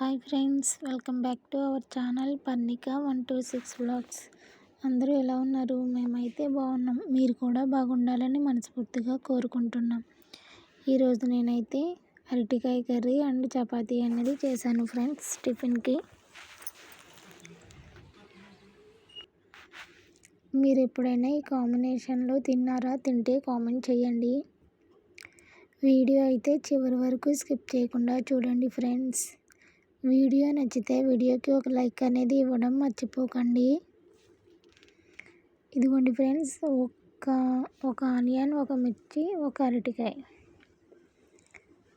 Hi friends welcome back to our channel Parnika one two six blogs అందరూ ఎలా ఉన్నారు? మేమైతే బాగున్నాం. మీరు కూడా బాగుండాలని మనస్ఫూర్తిగా కోరుకుంటున్నాం. ఈరోజు నేనైతే అరటికాయ కర్రీ అండ్ చపాతీ అనేది చేశాను ఫ్రెండ్స్ టిఫిన్కి. మీరు ఎప్పుడైనా ఈ కాంబినేషన్లో తిన్నారా? తింటే కామెంట్ చేయండి. వీడియో అయితే చివరి వరకు స్కిప్ చేయకుండా చూడండి ఫ్రెండ్స్. వీడియో నచ్చితే వీడియోకి ఒక లైక్ అనేది ఇవ్వడం మర్చిపోకండి. ఇదిగోండి ఫ్రెండ్స్ ఒక ఒక ఆనియన్ ఒక మిర్చి ఒక అరటికాయ.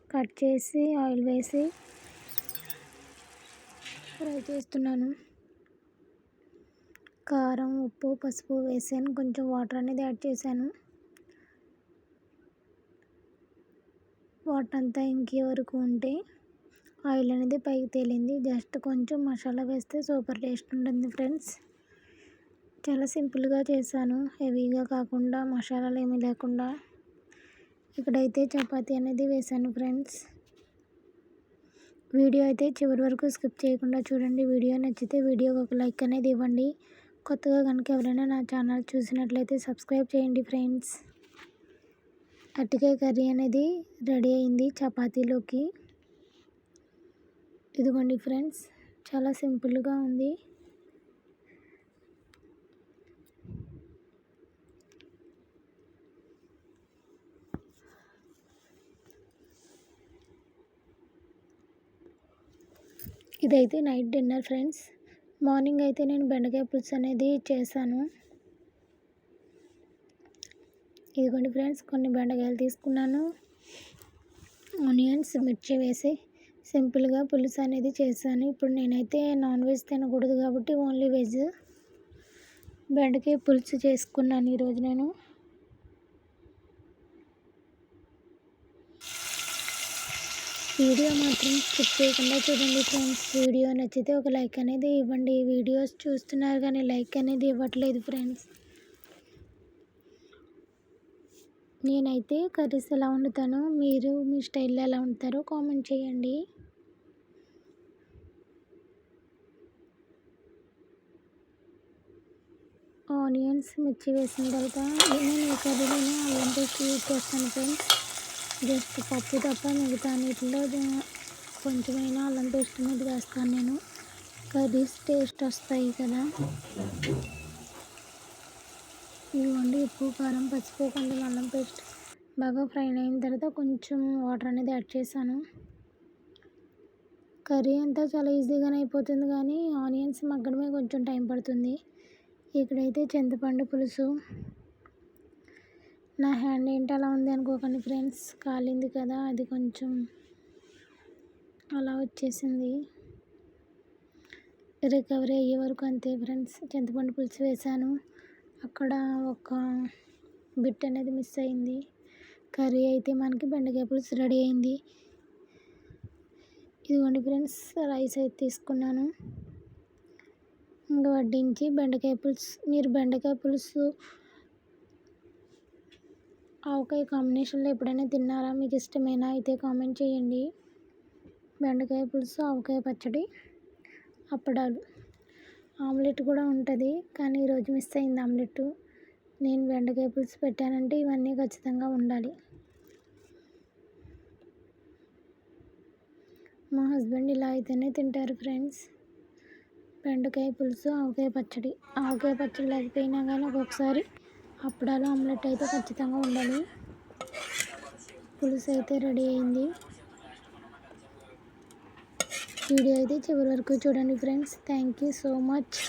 కట్ చేసి ఆయిల్ వేసి ఫ్రై చేస్తున్నాను. కారం ఉప్పు పసుపు వేసాను. కొంచెం వాటర్ అనేది యాడ్ చేశాను. వాటర్ అంతా ఇంకే వరకు ఉంటే ఆయిల్ అనేది పైకి తేలింది. జస్ట్ కొంచెం మసాలా వేస్తే సూపర్ టేస్ట్ ఉంటుంది ఫ్రెండ్స్. చాలా సింపుల్గా చేశాను. హెవీగా కాకుండా మసాలాలు ఏమీ లేకుండా. ఇక్కడైతే చపాతీ అనేది వేశాను ఫ్రెండ్స్. వీడియో అయితే చివరి వరకు స్కిప్ చేయకుండా చూడండి. వీడియో నచ్చితే వీడియోకి ఒక లైక్ అనేది ఇవ్వండి. కొత్తగా కనుక ఎవరైనా నా ఛానల్ చూసినట్లయితే సబ్స్క్రైబ్ చేయండి ఫ్రెండ్స్. అరటికాయ కర్రీ అనేది రెడీ అయింది చపాతీలోకి. ఇదిగోండి ఫ్రెండ్స్ చాలా సింపుల్గా ఉంది. ఇదైతే నైట్ డిన్నర్ ఫ్రెండ్స్. మార్నింగ్ అయితే నేను బెండకాయ పులుసు అనేది చేశాను. ఇదిగోండి ఫ్రెండ్స్ కొన్ని బెండకాయలు తీసుకున్నాను. ఆనియన్స్ మిర్చి వేసి సింపుల్గా పులుసు అనేది చేశాను. ఇప్పుడు నేనైతే నాన్ వెజ్ తినకూడదు కాబట్టి ఓన్లీ వెజ్ బెండకాయ పులుసు చేసుకున్నాను ఈరోజు నేను. వీడియో మాత్రం స్కిప్ చేయకుండా చూడండి ఫ్రెండ్స్. వీడియో నచ్చితే ఒక లైక్ అనేది ఇవ్వండి. వీడియోస్ చూస్తున్నారు కానీ లైక్ అనేది ఇవ్వట్లేదు ఫ్రెండ్స్. నేనైతే కర్రీస్ ఎలా వండుతానో మీరు మీ స్టైల్లో ఎలా వండుతారో కామెంట్ చేయండి. ఆనియన్స్ మిర్చి వేసిన తర్వాత నేను ఈ కర్రీలోనే అల్లం పేస్ట్ యూజ్ చేస్తాను ఫ్రెండ్స్. జస్ట్ పప్పు తప్ప మిగతా అన్నిటిలో కొంచెమైనా అల్లం పేస్ట్ అనేది వేస్తాను నేను. కర్రీస్ టేస్ట్ వస్తాయి కదా. ఇదిగోండి ఉప్పు కారం పసుపు కొంచెం అల్లం పేస్ట్ బాగా ఫ్రై అయిన తర్వాత కొంచెం వాటర్ అనేది యాడ్ చేశాను. కర్రీ అంతా చాలా ఈజీగానే అయిపోతుంది కానీ ఆనియన్స్ మగ్గడమే కొంచెం టైం పడుతుంది. ఇక్కడైతే చింతపండు పులుసు. నా హ్యాండ్ ఏంటి అలా ఉంది అనుకోకండి ఫ్రెండ్స్. కాలింది కదా అది కొంచెం అలా వచ్చేసింది. రికవరీ అయ్యే వరకు అంతే ఫ్రెండ్స్. చింతపండు పులుసు వేసాను. అక్కడ ఒక బిట్ అనేది మిస్ అయింది. కర్రీ అయితే మనకి బెండకాయ పులుసు రెడీ అయింది. ఇదిగోండి ఫ్రెండ్స్ రైస్ అయితే తీసుకున్నాను. ఇంకా వడ్డించి బెండకాయ పులుసు. మీరు బెండకాయ పులుసు ఆవకాయ కాంబినేషన్లో ఎప్పుడైనా తిన్నారా? మీకు ఇష్టమైనా? అయితే కామెంట్ చేయండి. బెండకాయ పులుసు ఆవకాయ పచ్చడి అప్పడాలు. ఆమ్లెట్ కూడా ఉంటుంది కానీ ఈరోజు మిస్ అయింది ఆమ్లెట్. నేను బెండకాయ పులుసు పెట్టానంటే ఇవన్నీ ఖచ్చితంగా ఉండాలి. మా హస్బెండ్ ఇలా అయితేనే తింటారు ఫ్రెండ్స్. బెండకాయ పులుసు ఆవకాయ పచ్చడి. ఆవకాయ పచ్చడి లేకపోయినా కానీ ఒక్కొక్కసారి అప్పడాలు ఆమ్లెట్ అయితే ఖచ్చితంగా ఉండాలి. పులుసు అయితే రెడీ అయింది. వీడియో అయితే చివరి వరకు చూడండి friends. Thank you so much.